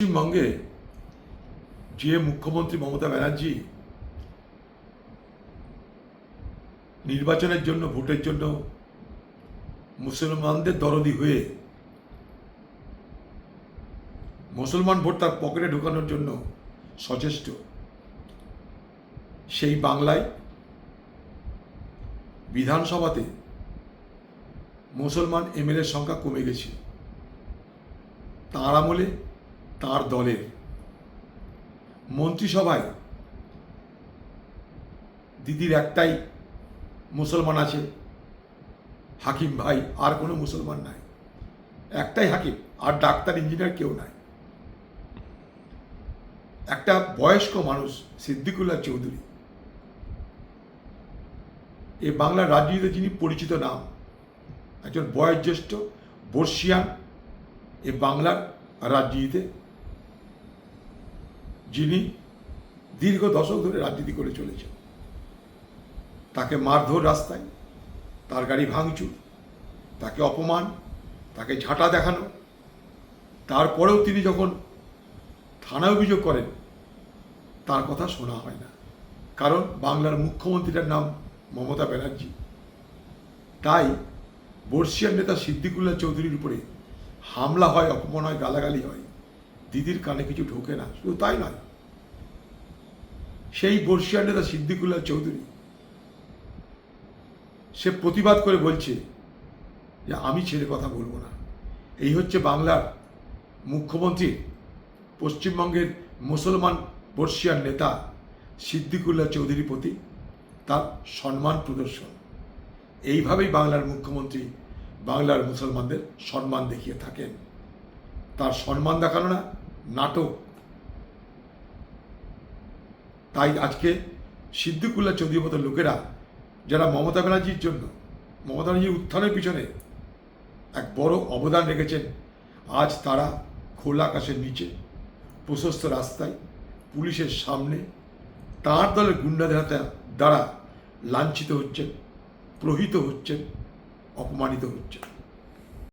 পশ্চিমবঙ্গে যে মুখ্যমন্ত্রী মমতা ব্যানার্জি নির্বাচনের জন্য, ভোটের জন্য মুসলমানদের দরদি হয়ে মুসলমান ভোট তার পকেটে ঢোকানোর জন্য সচেষ্ট। সেই বাংলায় বিধানসভাতে মুসলমান এমএলএর সংখ্যা কমে গেছে। তাঁর আমলে তাঁর দলের মন্ত্রিসভায় দিদির একটাই মুসলমান আছে, হাকিম ভাই, আর কোনো মুসলমান নাই। একটাই হাকিম, আর ডাক্তার, ইঞ্জিনিয়ার কেউ নাই। একটা বয়স্ক মানুষ, সিদ্দিকুল্লাহ চৌধুরী। এ বাংলার রাজনীতিতে যিনি পরিচিত নাম, একজন বয়োজ্যেষ্ঠ, বর্ষিয়ান, এ বাংলার রাজনীতিতে যিনি দীর্ঘ দশক ধরে রাজনীতি করে চলেছেন। তাকে মারধর রাস্তায়, তার গাড়ি ভাঙচুর, তাকে অপমান, তাকে ঝাঁটা দেখানো, তারপরেও তিনি যখন থানায় অভিযোগ করেন, তার কথা শোনা হয় না। কারণ বাংলার মুখ্যমন্ত্রীটার নাম মমতা ব্যানার্জি। তাই বর্ষিয়ার নেতা সিদ্দিকুল্লাহ চৌধুরীর উপরে হামলা হয়, অপমান হয়, গালাগালি হয়। দিদির কানে কিছু ঢোকে না, শুধু তাই নয়, সেই বর্ষিয়ার নেতা সিদ্দিকুল্লাহ চৌধুরী, সে প্রতিবাদ করে বলছে যে আমি ছেড়ে কথা বলব না। এই হচ্ছে বাংলার মুখ্যমন্ত্রী, পশ্চিমবঙ্গের মুসলমান বর্ষিয়ার নেতা সিদ্দিকুল্লাহ চৌধুরীর প্রতি তার সম্মান প্রদর্শন। এইভাবেই বাংলার মুখ্যমন্ত্রী বাংলার মুসলমানদের সম্মান দেখিয়ে থাকেন। তার সম্মান দেখানো না নাটক। তাই আজকে সিদ্দিকুল্লাহ চৌধুরীর মতো লোকেরা, যারা মমতা ব্যানার্জির জন্য, মমতা ব্যানার্জির উত্থানের পিছনে এক বড় অবদান রেখেছেন, আজ তারা খোলা আকাশের নিচে, প্রশস্ত রাস্তায়, পুলিশের সামনে, তাঁর দলের গুন্ডাদের হাতে দ্বারা লাঞ্ছিত হচ্ছেন, প্রহিত হচ্ছেন, অপমানিত হচ্ছেন।